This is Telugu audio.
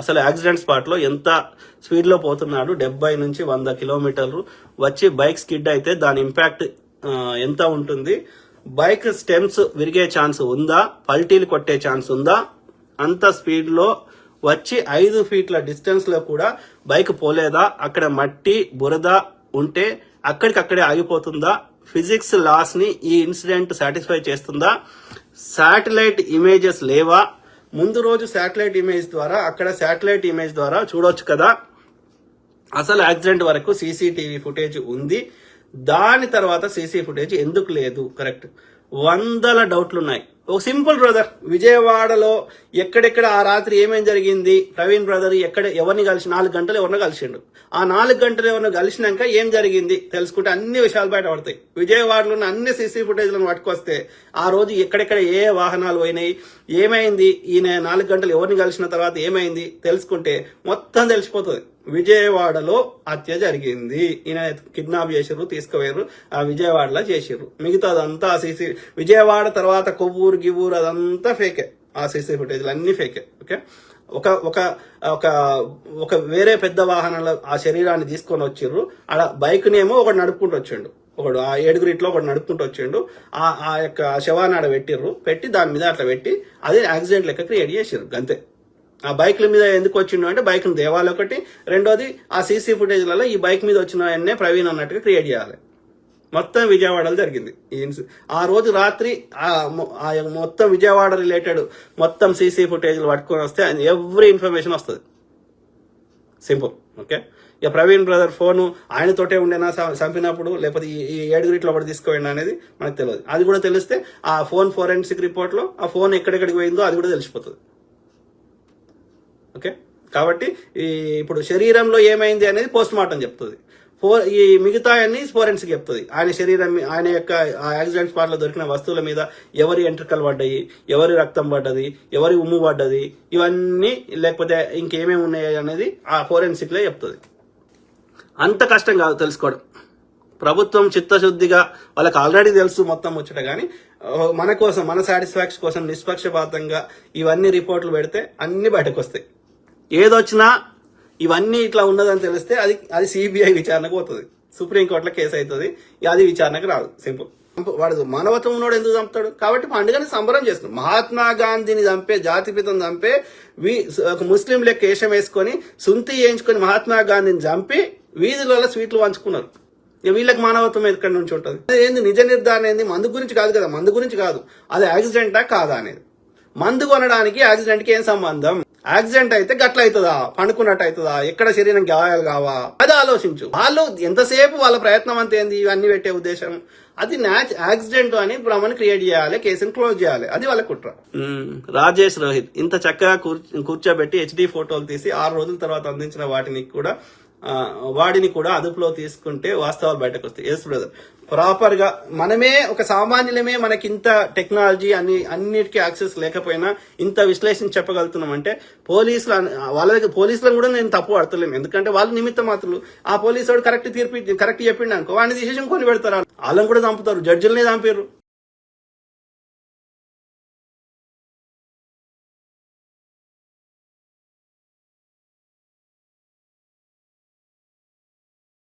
అసలు యాక్సిడెంట్ స్పాట్లో ఎంత స్పీడ్లో పోతున్నాడు? డెబ్బై నుంచి వంద కిలోమీటర్లు. వచ్చి బైక్ స్కిడ్ అయితే దాని ఇంపాక్ట్ ఎంత ఉంటుంది? బైక్ స్టెమ్స్ విరిగే ఛాన్స్ ఉందా? పల్టీలు కొట్టే ఛాన్స్ ఉందా? అంత స్పీడ్లో వచ్చి ఐదు ఫీట్ల డిస్టెన్స్లో కూడా బైక్ పోలేదా? అక్కడ మట్టి బురద ఉంటే అక్కడికక్కడే ఆగిపోతుందా? ఫిజిక్స్ లాస్ని ఈ ఇన్సిడెంట్ సాటిస్ఫై చేస్తుందా? శాటిలైట్ ఇమేజెస్ లేవా? ముందు రోజు శాటిలైట్ ఇమేజ్ ద్వారా అక్కడ శాటిలైట్ ఇమేజ్ ద్వారా చూడొచ్చు కదా. అసలు యాక్సిడెంట్ వరకు సీసీటీవీ ఫుటేజ్ ఉంది. దాని తర్వాత సీసీ ఫుటేజ్ ఎందుకు లేదు? కరెక్ట్ వందల డౌట్లు ఉన్నాయి. ఒక సింపుల్ బ్రదర్. విజయవాడలో ఎక్కడెక్కడ ఆ రాత్రి ఏమేం జరిగింది? ప్రవీణ్ బ్రదర్ ఎక్కడ ఎవరిని కలిసి నాలుగు గంటలు ఎవరిని కలిసిండు. ఆ నాలుగు గంటలు ఎవరిని కలిసినాక ఏం జరిగింది? తెలుసుకుంటే అన్ని విషయాలు బయటపడతాయి విజయవాడలో ఉన్న అన్ని సీసీ ఫుటేజ్లను పట్టుకొస్తే ఆ రోజు ఎక్కడెక్కడ ఏ వాహనాలు పోయినాయి ఏమైంది? ఈయన నాలుగు గంటలు ఎవరిని కలిసిన తర్వాత ఏమైంది? తెలుసుకుంటే మొత్తం తెలిసిపోతుంది. విజయవాడలో హత్య జరిగింది. ఈయన కిడ్నాప్ చేసిర్రు తీసుకుపోయారు ఆ విజయవాడలో చేసిర్రు. మిగతాదంతా ఆ సీసీ విజయవాడ తర్వాత కొవ్వూరు గివ్వూరు అదంతా ఫేకే ఆ సీసీ ఫుటేజ్లు అన్ని ఫేకే ఓకే? ఒక ఒక ఒక ఒక వేరే పెద్ద వాహనంలో ఆ శరీరాన్ని తీసుకొని వచ్చిర్రు. ఆడ బైక్ నేమో ఒకటి నడుపుకుంటూ వచ్చిండు. ఒకడు ఆ ఏడుగురిట్లో ఒకటి నడుపుకుంటూ వచ్చిండు. ఆ ఆ యొక్క శవాన్ని ఆడ పెట్టిర్రు. పెట్టి దాని మీద అట్లా పెట్టి అదే యాక్సిడెంట్ లెక్క క్రియేట్ చేసిర్రు. అంతే. ఆ బైక్ల మీద ఎందుకు వచ్చిండు అంటే బైక్ దేవాలి ఒకటి రెండోది ఆ సీసీ ఫుటేజ్లలో ఈ బైక్ మీద వచ్చిన ఆయన్నే ప్రవీణ్ అన్నట్టుగా క్రియేట్ చేయాలి. మొత్తం విజయవాడలో జరిగింది. ఈ ఆ రోజు రాత్రి ఆ మొత్తం విజయవాడ రిలేటెడ్ మొత్తం సీసీ ఫుటేజ్లు పట్టుకొని వస్తే ఎవ్రీ ఇన్ఫర్మేషన్ వస్తుంది. Simple okay? ఇక ప్రవీణ్ బ్రదర్ ఫోను ఆయనతోటే ఉండేనా చంపినప్పుడు లేకపోతే ఈ ఏడుగురిట్లో ఒకటి తీసుకోండి అనేది మనకు తెలియదు. అది కూడా తెలిస్తే ఆ ఫోన్ ఫోరెన్సిక్ రిపోర్ట్లో ఆ ఫోన్ ఎక్కడెక్కడికి పోయిందో అది కూడా తెలిసిపోతుంది. ఓకే? కాబట్టి ఈ ఇప్పుడు శరీరంలో ఏమైంది అనేది పోస్ట్ మార్టం చెప్తుంది. ఫో ఈ మిగతా అన్ని ఫోరెన్సిక్ చెప్తుంది. ఆయన శరీరం ఆయన యొక్క యాక్సిడెంట్ స్పాట్లో దొరికిన వస్తువుల మీద ఎవరి ఎంట్రికలు పడ్డాయి ఎవరి రక్తం పడ్డది ఎవరి ఉమ్ము పడ్డది ఇవన్నీ లేకపోతే ఇంకేమేమి ఉన్నాయి అనేది ఆ ఫోరెన్సిక్లే చెప్తుంది. అంత కష్టం కాదు తెలుసుకోవడం. ప్రభుత్వం చిత్తశుద్ధిగా వాళ్ళకి ఆల్రెడీ తెలుసు మొత్తం వచ్చట కానీ మన కోసం మన సాటిస్ఫాక్షన్ కోసం నిష్పక్షపాతంగా ఇవన్నీ రిపోర్ట్లు పెడితే అన్ని బయటకు వస్తాయి ఏదొచ్చినా ఇవన్నీ ఇట్లా ఉన్నదని తెలిస్తే అది అది సిబిఐ విచారణకు పోతుంది. సుప్రీంకోర్టులో కేసు అవుతుంది అది విచారణకు రాదు. సింపుల్ వాడు మానవత్వం ఉన్నోడు ఎందుకు చంపుతాడు? కాబట్టి పండుగని సంబరం చేస్తున్నాడు. మహాత్మా గాంధీని చంపే జాతిపితం చంపే వీ ఒక ముస్లిం లెక్క వేసుకొని సుంతి వేయించుకొని మహాత్మా గాంధీని చంపి వీధులలో స్వీట్లు పంచుకున్నారు. ఇక వీళ్ళకి మానవత్వం ఎక్కడి నుంచి ఉంటుంది? అది ఏంది? నిజ నిర్ధారణ ఏంది? మందు గురించి కాదు కదా. మందు గురించి కాదు. అది యాక్సిడెంటా కాదా అనేది. మందు కొనడానికి యాక్సిడెంట్కి ఏం సంబంధం? యాక్సిడెంట్ అయితే గట్ల అవుతుందా పండుకున్నట్టు అవుతుందా ఎక్కడ శరీరం గాయాలు కావా? అది ఆలోచించు. వాళ్ళు ఎంతసేపు వాళ్ళ ప్రయత్నం అంతే ఏంది? ఇవన్నీ పెట్టే ఉద్దేశం. అది న్యాచ్ యాక్సిడెంట్ అని భ్రమను క్రియేట్ చేయాలి కేసుని క్లోజ్ చేయాలి. అది వాళ్ళ కుట్ర. రాజేష్ రోహిత్ ఇంత చక్కగా కూర్చోబెట్టి హెచ్డి ఫోటోలు తీసి ఆరు రోజుల తర్వాత అందించిన వాటిని కూడా వాడిని కూడా అదుపులో తీసుకుంటే వాస్తవాలు బయటకు వస్తాయి ఎస్ బ్రదర్ ప్రాపర్గా మనమే ఒక సామాన్యులమే మనకి ఇంత టెక్నాలజీ అన్ని అన్నిటికీ యాక్సెస్ లేకపోయినా ఇంత విశ్లేషణ చెప్పగలుగుతున్నాం అంటే పోలీసులు వాళ్ళ దగ్గర పోలీసులను కూడా నేను తప్పు పడతలేను. ఎందుకంటే వాళ్ళు నిమిత్త మాత్రులు ఆ పోలీసు వాడు కరెక్ట్ తీర్పు కరెక్ట్ చెప్పిండు అనుకో వాడిని తీసేసి కొని పెడతారు వాళ్ళని కూడా చంపుతారు జడ్జిలనే చంపారు